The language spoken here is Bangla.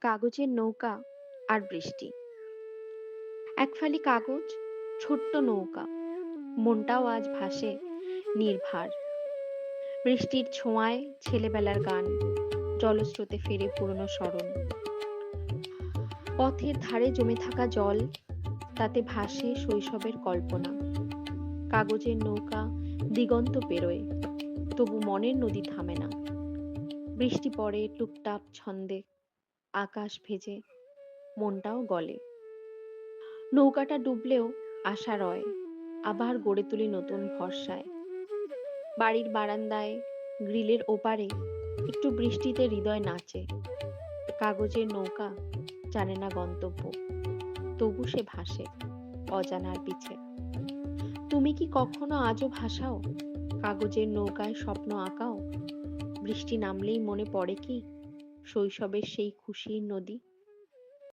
কাগজের নৌকা আর বৃষ্টি। এক ফালি কাগজ, ছোট্ট নৌকা। মনটাও আজ ভাসে নির্ভার। বৃষ্টির ছোঁয়ায় ছেলেবেলার গান, জলস্রোতে ফেরে পুরনো স্মরণ। পথের ধারে জমে থাকা জল, তাতে ভাসে শৈশবের কল্পনা। কাগজের নৌকা দিগন্ত পেরোয়, তবু মনের নদী থামে না। বৃষ্টি পড়ে টুপটাপ ছন্দে। আকাশ ভেজে, মনটাও গলে। নৌকাটা ডুবলেও আশা রয়, আবার গড়ে তুলি নতুন ভরসায়। বাড়ির বারান্দায়, গ্রিলের ওপারে একটু বৃষ্টিতে হৃদয় নাচে। কাগজের নৌকা জানে না গন্তব্য, তবু সে ভাসে অজানার পিছে। তুমি কি কখনো আজও ভাসাও? কাগজের নৌকায় স্বপ্ন আঁকাও? বৃষ্টি নামলেই মনে পড়ে কি? শৈশবের সেই খুশির নদী।